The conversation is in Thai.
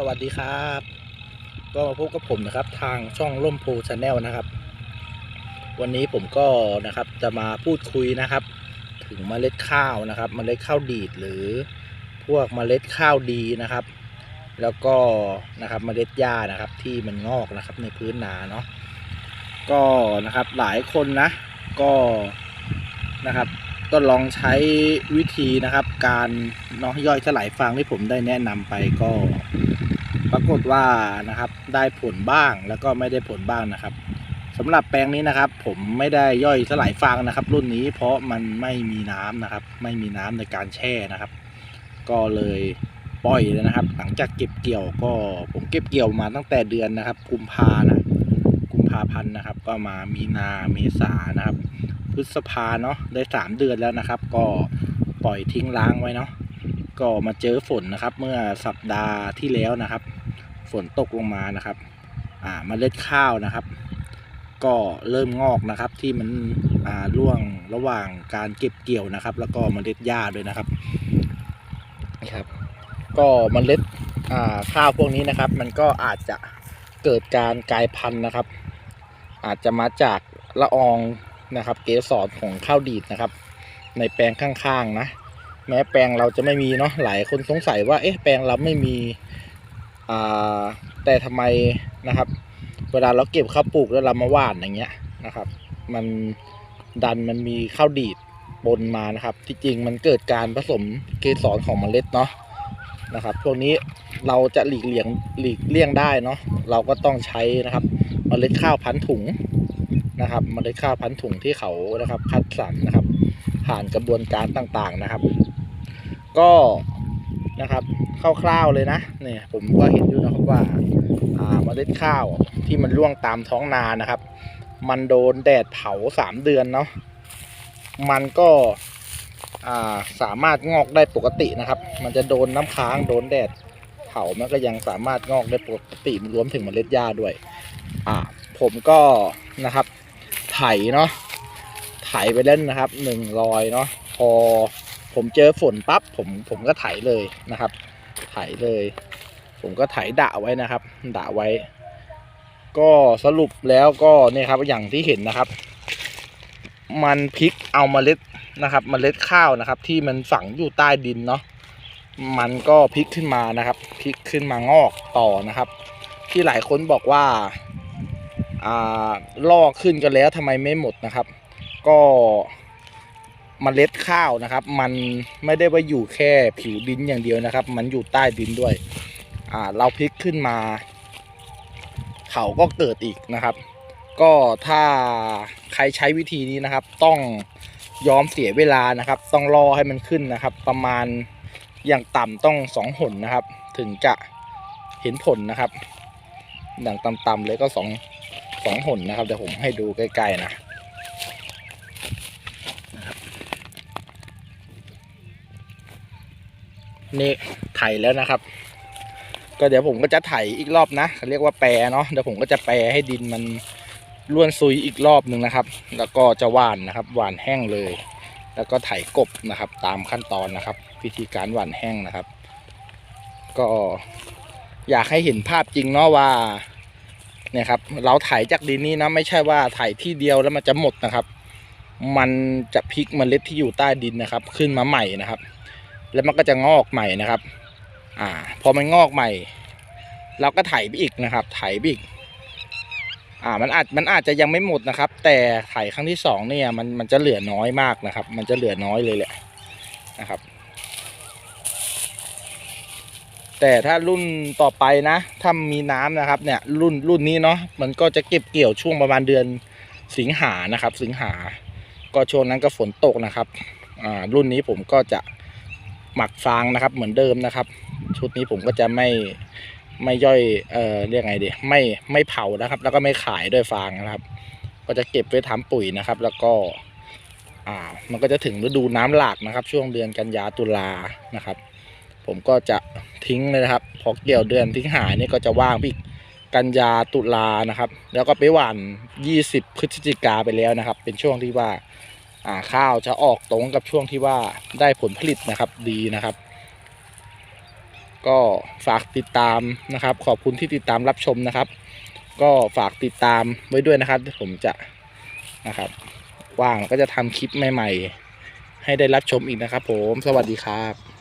สวัสดีครับ ก็มาพบกับผมนะครับ ทางช่องร่มโพชาแนลนะครับ วันนี้ผมก็นะครับจะมาพูดคุยนะครับ ถึงเมล็ดข้าวนะครับเมล็ดข้าวดีดหรือพวกเมล็ดข้าวดีนะครับ แล้วก็นะครับเมล็ดหญ้านะครับ ที่มันงอกนะครับในพื้นนาเนาะก็นะครับหลายคนนะก็นะครับก็ลองใช้วิธีนะครับ การเนาะย่อยสลายฟางที่ผมได้แนะนำไปก็ ปรากฏว่านะครับได้ผลบ้างแล้วก็ไม่ได้ผลบ้างนะครับสำหรับแปลงนี้นะครับ ผมไม่ได้ย่อยสลายฟางนะครับ รุ่นนี้เพราะมันไม่มีน้ำนะครับ ไม่มีน้ำในการแช่นะครับ ก็เลยปล่อยเลยนะครับ หลังจากเก็บเกี่ยวก็ผมเก็บเกี่ยวมาตั้งแต่เดือนนะครับ กุมภานะกุมภาพันธ์นะครับ ก็มามีนาเมษานะครับ พฤษภาเนาะได้สามเดือนแล้วนะครับ ก็ปล่อยทิ้งล้างไว้เนาะ ก็มาเจอฝนนะครับ เมื่อสัปดาห์ที่แล้วนะครับ ฝนตกลงมานะครับ อ่าเมล็ดข้าวนะครับ ก็เริ่มงอกนะครับ ที่มันอ่าร่วงระหว่างการเก็บเกี่ยวนะครับ แล้วก็เมล็ดหญ้าด้วยนะครับนี่ครับ ก็เมล็ดอ่าข้าวพวกนี้นะครับ มันก็อาจจะเกิดการกลายพันธุ์นะครับ อาจจะมาจากละอองนะครับ เกสรของข้าวดีดนะครับ ในแปลงข้างๆนะ แม้แปลงเราจะไม่มีเนาะหลายคนสงสัยว่าเอ๊ะแปลงเราไม่มีอ่าแต่ทำไมนะครับ เวลาเราเก็บข้าวปลูกแล้วเรามาหว่านอย่างเงี้ยนะครับ มันดันมันมีข้าวดีดปนมานะครับ ที่จริงมันเกิดการผสมเกสรของเมล็ดเนาะนะครับพวกนี้เราจะหลีกเลี่ยงหลีกเลี่ยงได้เนาะเราก็ต้องใช้นะครับเมล็ดข้าวพันถุงนะครับเมล็ดข้าวพันถุงที่เขานะครับ คัดสรรนะครับ ผ่านกระบวนการต่างๆนะครับ ก็นะครับคร่าวๆเลยนะเนี่ยผมก็เห็นอยู่นะครับว่าอ่าเมล็ดข้าวที่มันร่วงตามท้องนานะครับ มันโดนแดดเผาสามเดือนเนาะมันก็อ่าสามารถงอกได้ปกตินะครับ มันจะโดนน้ำค้างโดนแดดเผามันก็ยังสามารถงอกได้ปกติรวมถึงเมล็ดหญ้าด้วย อ่า ผมก็นะครับ ไถเนาะไถไปเล่นนะครับหนึ่งรอยเนาะพอ ผมเจอฝนปั๊บผมผมก็ไถเลยนะครับ ไถเลย ผมก็ไถดะไว้นะครับดะไว้ ก็สรุปแล้วก็เนี่ยครับอย่างที่เห็นนะครับ มันพลิกเอาเมล็ดนะครับเมล็ดข้าวนะครับ ที่มันฝังอยู่ใต้ดินเนาะมันก็พลิกขึ้นมานะครับพลิกขึ้นมางอกต่อนะครับ ที่หลายคนบอกว่าอ่าลอกขึ้นกันแล้วทำไมไม่หมดนะครับ ก็ มเมล็ดข้าวนะครับ มันไม่ได้ว่าอยู่แค่ผิวดินอย่างเดียวนะครับ มันอยู่ใต้ดินด้วย อ่า เราพลิกขึ้นมา เขาก็เกิดอีกนะครับ ก็ถ้าใครใช้วิธีนี้นะครับ ต้องยอมเสียเวลานะครับ ต้องรอให้มันขึ้นนะครับ ประมาณอย่างต่ำต้องสองหนนะครับ ถึงจะเห็นผลนะครับ อย่างต่ำๆเลยก็สองสองหนนะครับเดี๋ยวผมให้ดูใกล้ๆนะนะครับ นี่ไถแล้วนะครับ ก็เดี๋ยวผมก็จะไถอีกรอบนะเขาเรียกว่าแปรเนาะเดี๋ยวผมก็จะแปรให้ดินมันล้วนซุยอีกรอบหนึ่งนะครับ แล้วก็จะหว่านนะครับ หว่านแห้งเลย แล้วก็ไถกบนะครับ ตามขั้นตอนนะครับ วิธีการหว่านแห้งนะครับ ก็อยากให้เห็นภาพจริงเนาะว่าเนี่ยครับเราไถจากดินนี้นะไม่ใช่ว่าไถที่เดียวแล้วมันจะหมดนะครับ มันจะพลิกเมล็ดที่อยู่ใต้ดินนะครับ ขึ้นมาใหม่นะครับ แล้วมันก็จะงอกใหม่นะครับ อ่า พอมันงอกใหม่ เราก็ไถไปอีกนะครับ ไถไปอีก อ่า มันอาจ มันอาจจะยังไม่หมดนะครับ แต่ไถครั้งที่สองเนี่ย มัน มันจะเหลือน้อยมากนะครับ มันจะเหลือน้อยเลยแหละนะครับ แต่ถ้ารุ่นต่อไปนะ ถ้ามีน้ำนะครับ เนี่ย รุ่น รุ่นนี้เนาะ มันก็จะเก็บเกี่ยวช่วงประมาณเดือนสิงหานะครับ สิงหา ก็ช่วงนั้นก็ฝนตกนะครับ อ่า รุ่นนี้ผมก็จะ หมักฟางนะครับ เหมือนเดิมนะครับ ชุดนี้ผมก็จะไม่ไม่ย่อยเอ่อเรียกไงดีไม่ไม่เผานะครับ แล้วก็ไม่ขายด้วยฟางนะครับ ก็จะเก็บไว้ทำปุ๋ยนะครับ แล้วก็อ่ามันก็จะถึงฤดูน้ำหลากนะครับ ช่วงเดือนกันยาตุลานะครับ ผมก็จะทิ้งเลยนะครับ พอเกี่ยวเดือนทิ้งหายนี่ก็จะว่างพี่กันยาตุลานะครับ แล้วก็ไปหว่าน 20 พฤศจิกาไปแล้วนะครับ เป็นช่วงที่ว่าอ่า ข้าวจะออกตรงกับช่วงที่ว่าได้ผลผลิตนะครับดีนะครับ ก็ฝากติดตามนะครับ ขอบคุณที่ติดตามรับชมนะครับ ก็ฝากติดตามไว้ด้วยนะครับผมจะนะครับว่างก็จะทำคลิปใหม่ ๆ ให้ได้รับชมอีกนะครับ ผมสวัสดีครับ